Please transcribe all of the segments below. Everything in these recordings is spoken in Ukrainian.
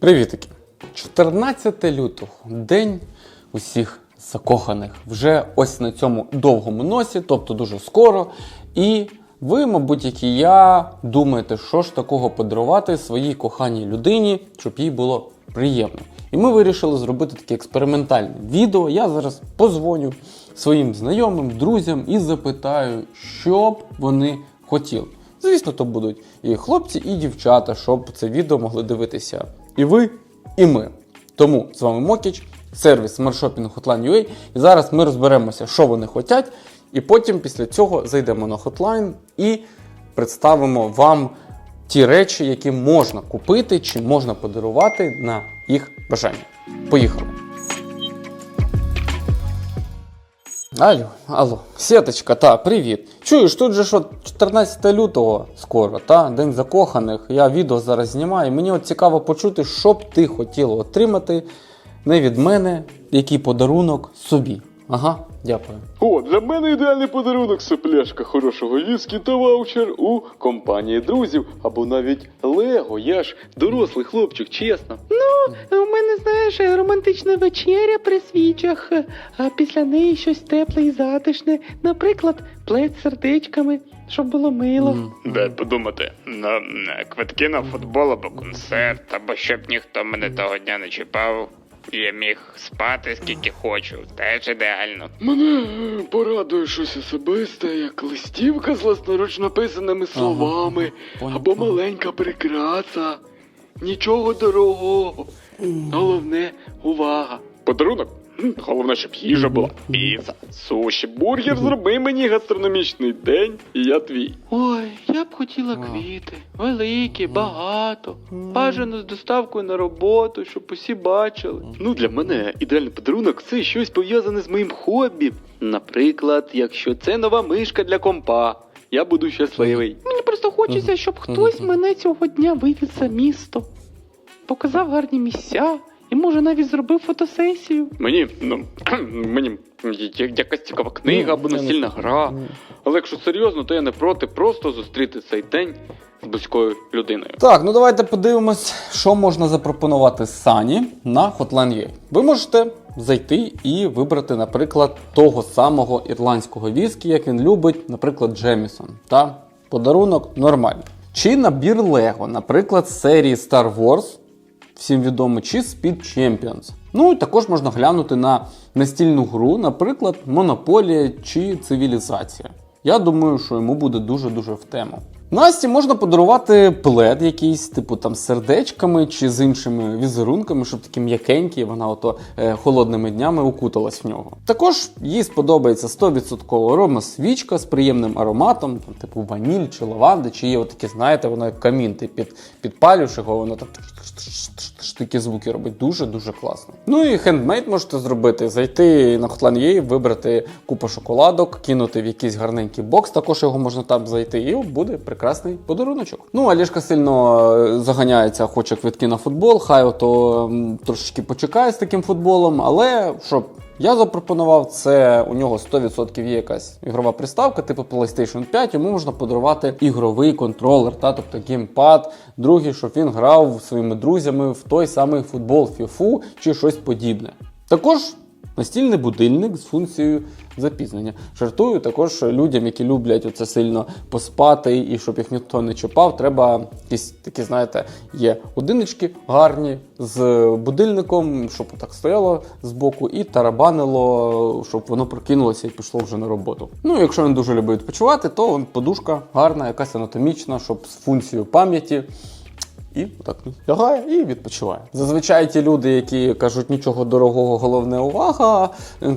Привітики! 14 лютого, день усіх закоханих. Вже ось на цьому довгому носі, тобто дуже скоро. І ви, мабуть, як і я, думаєте, що ж такого подарувати своїй коханій людині, щоб їй було приємно. І ми вирішили зробити таке експериментальне відео. Я зараз позвоню своїм знайомим, друзям і запитаю, що б вони хотіли. Звісно, то будуть і хлопці, і дівчата, щоб це відео могли дивитися і ви, і ми. Тому з вами Мокіч, сервіс смартшопінг Hotline.ua. І зараз ми розберемося, що вони хочуть, і потім після цього зайдемо на Hotline і представимо вам ті речі, які можна купити чи можна подарувати на їх бажання. Поїхали! Алло, алло, Сіточка, та, привіт. Чуєш, тут же що 14 лютого скоро, та, День закоханих. Я відео зараз знімаю. Мені от цікаво почути, що б ти хотіла отримати не від мене, який подарунок собі. Ага, дякую. О, для мене ідеальний подарунок це пляшка хорошого віскі та ваучер у компанії друзів або навіть Лего. Я ж дорослий хлопчик, чесно. У знаєш, романтична вечеря при свічах, а після неї щось тепле і затишне, наприклад, плед з сердечками, щоб було мило. Дай подумати, на, на квитки на футбол або концерт, або щоб ніхто мене того дня не чіпав. Я міг спати скільки хочу, теж ідеально. Мене порадує щось особисте, як листівка з власноруч написаними словами, Понял. або маленька прикраса. Нічого дорогого. Головне увага. Подарунок? Головне, щоб їжа була. Піца, суші, бургер, зроби мені гастрономічний день, і я твій. Ой, я б хотіла квіти. Великі, багато. Бажано з доставкою на роботу, щоб усі бачили. Ну, для мене ідеальний подарунок це щось пов'язане з моїм хобі. Наприклад, якщо це нова мишка для компа, я буду щасливий. Мені просто хочеться, щоб хтось мене цього дня вивіз за місто. Показав гарні місця і може навіть зробив фотосесію. Мені, ну, мені я- якась цікава книга або настільна гра. Але якщо серйозно, то я не проти просто зустріти цей день з близькою людиною. Так, ну давайте подивимось, що можна запропонувати Сані на Hotline.ua. Ви можете зайти і вибрати, наприклад, того самого ірландського віскі, як він любить, наприклад, Джемісон. Та подарунок нормальний. Чи набір Лего, наприклад, з серії Star Wars, всім відомо, чи Speed Champions. Ну і також можна глянути на настільну гру, наприклад, Монополія чи Цивілізація. Я думаю, що йому буде дуже-дуже в тему. Насті можна подарувати плед якийсь, типу там сердечками чи з іншими візерунками, щоб такі м'якенькі, вона ото е, холодними днями укуталась в нього. Також їй сподобається 100% арома свічка з приємним ароматом, там, типу ваніль чи лаванди, чи є отакі, знаєте, воно як камін, ти під, підпалюєш його, воно там такі звуки робить. Дуже-дуже класно. Ну і хендмейд можете зробити, зайти на Hotline.ua, вибрати купу шоколадок, кинути в якийсь гарненький бокс, також його можна там зайти, і буде прекрасний подаруночок. Ну, Олешка сильно е, заганяється, хоче квитки на футбол, хай ото трошечки почекає з таким футболом, але щоб я запропонував це. У нього 100% є якась ігрова приставка, типу PlayStation 5. Йому можна подарувати ігровий контролер, та тобто геймпад. Другий, щоб він грав своїми друзями в той самий футбол FIFA чи щось подібне. Також настільний будильник з функцією запізнення. Жартую також людям, які люблять оце сильно поспати і щоб їх ніхто не чіпав, треба якісь такі, знаєте, є одинички гарні з будильником, щоб так стояло збоку, і тарабанило, щоб воно прокинулося і пішло вже на роботу. Ну, якщо він дуже любить відпочивати, то подушка гарна, якась анатомічна, щоб з функцією пам'яті. І так лягає і відпочиває. Зазвичай ті люди, які кажуть нічого дорогого, головне увага,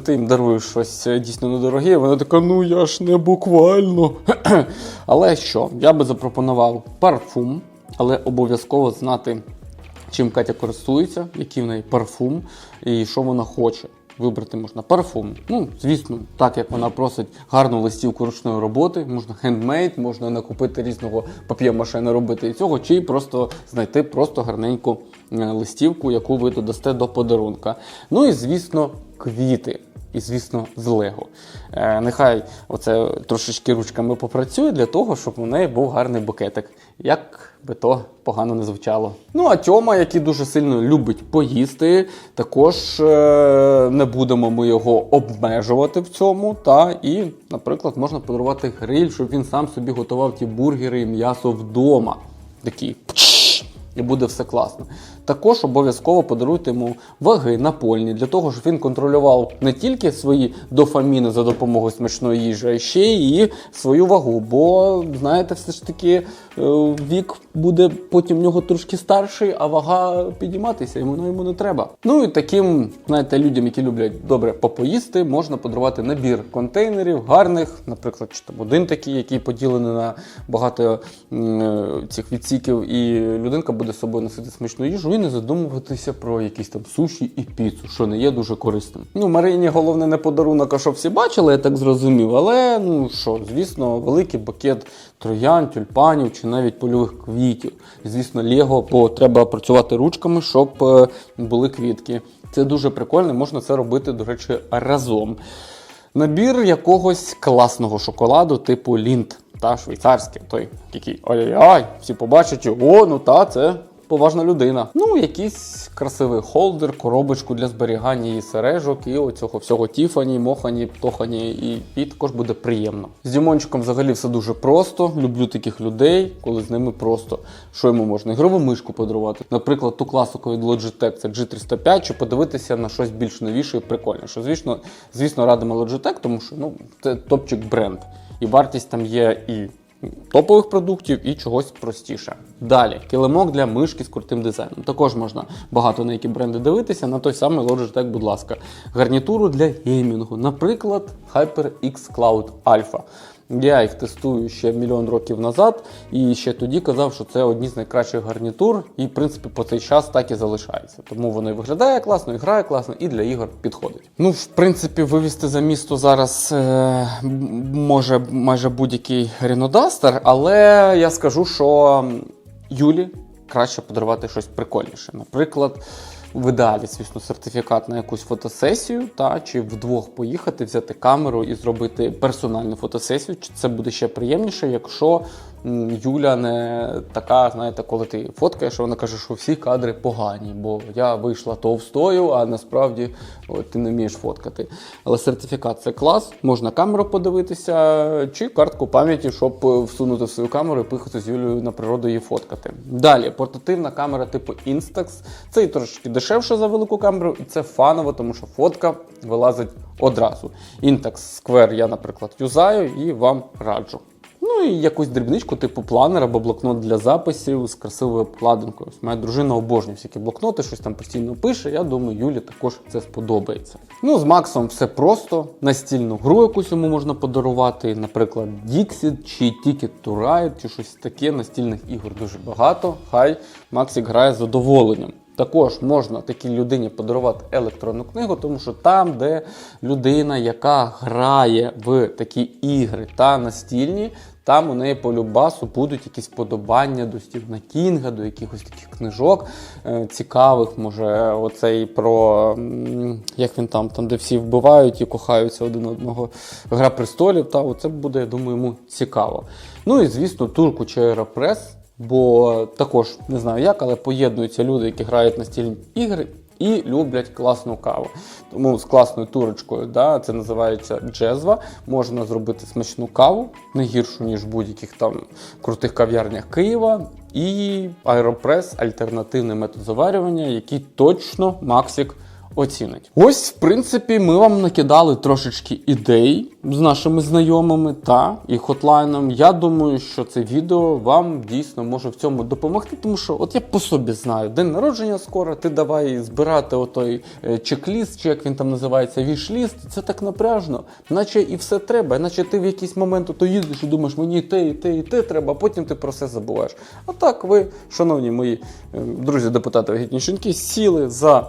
ти їм даруєш щось е, дійсно недороге, вона така, ну я ж не буквально. Але що? Я би запропонував парфум, але обов'язково знати, чим Катя користується, який в неї парфум і що вона хоче. Вибрати можна парфум. Ну, звісно, так як вона просить гарну листівку ручної роботи, можна хендмейд, можна накупити різного пап'є-маше, робити і цього, чи просто знайти просто гарненьку е, листівку, яку ви додасте до подарунка. Ну і звісно, квіти. І, звісно, з Лего. Е, нехай оце трошечки ручками попрацює для того, щоб у неї був гарний букетик. Як би то погано не звучало. Ну а Тьома, який дуже сильно любить поїсти, також е, не будемо ми його обмежувати в цьому. Та і, наприклад, можна подарувати гриль, щоб він сам собі готував ті бургери і м'ясо вдома. Такі і буде все класно. Також обов'язково подаруйте йому ваги напольні для того, щоб він контролював не тільки свої дофаміни за допомогою смачної їжі, а ще і свою вагу. Бо, знаєте, все ж таки вік буде потім в нього трошки старший, а вага підійматися, і воно йому не треба. Ну і таким, знаєте, людям, які люблять добре попоїсти, можна подарувати набір контейнерів, гарних, наприклад, чи там один такий, який поділений на багато е, цих відсіків, і людинка буде з собою носити смачну їжу і не задумуватися про якісь там суші і піцу, що не є дуже корисним. Ну, Марині головне не подарунок, а що всі бачили, я так зрозумів. Але ну що, звісно, великий букет троян, тюльпанів чи навіть польових квітів. Звісно, Лего, по треба працювати ручками, щоб е, були квітки. Це дуже прикольно, можна це робити, до речі, разом. Набір якогось класного шоколаду, типу лінт та швейцарський, той який ой-ой-ой, всі побачать, о, ну та це поважна людина. Ну, якийсь красивий холдер, коробочку для зберігання її сережок і оцього всього Тіфані, Мохані, Птохані, і, і також буде приємно. З Дімончиком взагалі все дуже просто. Люблю таких людей, коли з ними просто. Що йому можна? Ігрову мишку подарувати. Наприклад, ту класику від Logitech, це G305, чи подивитися на щось більш новіше і прикольніше. Звісно, звісно, радимо Logitech, тому що ну, це топчик бренд. І вартість там є і топових продуктів і чогось простіше. Далі, килимок для мишки з крутим дизайном. Також можна багато на які бренди дивитися. На той самий Logitech, будь ласка. Гарнітуру для геймінгу, наприклад, HyperX Cloud Alpha. Я їх тестую ще мільйон років назад, і ще тоді казав, що це одні з найкращих гарнітур, і в принципі по цей час так і залишається. Тому воно і виглядає класно, і грає класно, і для ігор підходить. Ну, в принципі, вивізти за місто зараз е, може майже будь-який рінодастер, але я скажу, що Юлі краще подарувати щось прикольніше. Наприклад, в ідеалі, звісно, сертифікат на якусь фотосесію, та чи вдвох поїхати, взяти камеру і зробити персональну фотосесію. Чи це буде ще приємніше, якщо Юля не така, знаєте, коли ти фоткаєш, вона каже, що всі кадри погані, бо я вийшла товстою, а насправді от, ти не вмієш фоткати. Але сертифікат це клас, можна камеру подивитися, чи картку пам'яті, щоб всунути в свою камеру і поїхати з Юлею на природу її фоткати. Далі, портативна камера типу Instax. Це і трошки дешевше за велику камеру, і це фаново, тому що фотка вилазить одразу. Instax Square я, наприклад, юзаю і вам раджу. Ну і якусь дрібничку, типу планер або блокнот для записів з красивою обкладинкою. Моя дружина обожнює всякі блокноти, щось там постійно пише. Я думаю, Юлі також це сподобається. Ну, з Максом все просто. Настільну гру якусь йому можна подарувати, наприклад, Dixit чи Ticket to Ride, чи щось таке. Настільних ігор дуже багато. Хай Максик грає з задоволенням. Також можна такій людині подарувати електронну книгу, тому що там, де людина, яка грає в такі ігри та настільні, там у неї по любасу будуть якісь подобання до Стівена Кінга, до якихось таких книжок е, цікавих. Може, оцей про як він там, там, де всі вбивають і кохаються один одного. Гра престолів. Та оце буде, я думаю, йому цікаво. Ну і звісно, турку чи аеропрес. Бо також не знаю як, але поєднуються люди, які грають настільні ігри і люблять класну каву. Тому з класною турочкою, да, це називається джезва. Можна зробити смачну каву, не гіршу, ніж в будь-яких там крутих кав'ярнях Києва. І аеропрес альтернативний метод заварювання, який точно Максик оцінить. Ось, в принципі, ми вам накидали трошечки ідей з нашими знайомими та і хотлайном. Я думаю, що це відео вам дійсно може в цьому допомогти, тому що от я по собі знаю, день народження скоро, ти давай збирати отой е, чек-ліст, чи як він там називається, віш-ліст. Це так напряжно, наче і все треба, наче ти в якийсь момент ото їздиш і думаєш, мені те, і те, і те треба, а потім ти про все забуваєш. А так ви, шановні мої е, друзі, депутати вагітні жінки, сіли за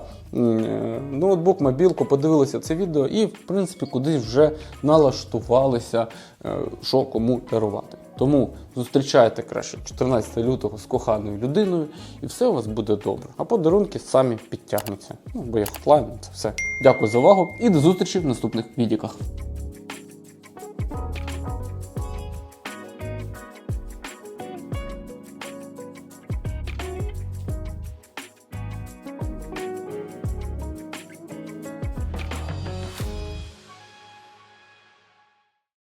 ноутбук, мобілку, подивилися це відео і, в принципі, кудись вже налаштувалися, е, що кому дарувати. Тому зустрічайте краще 14 лютого з коханою людиною, і все у вас буде добре. А подарунки самі підтягнуться. Ну, бо я хотлайн, це все. Дякую за увагу і до зустрічі в наступних відео.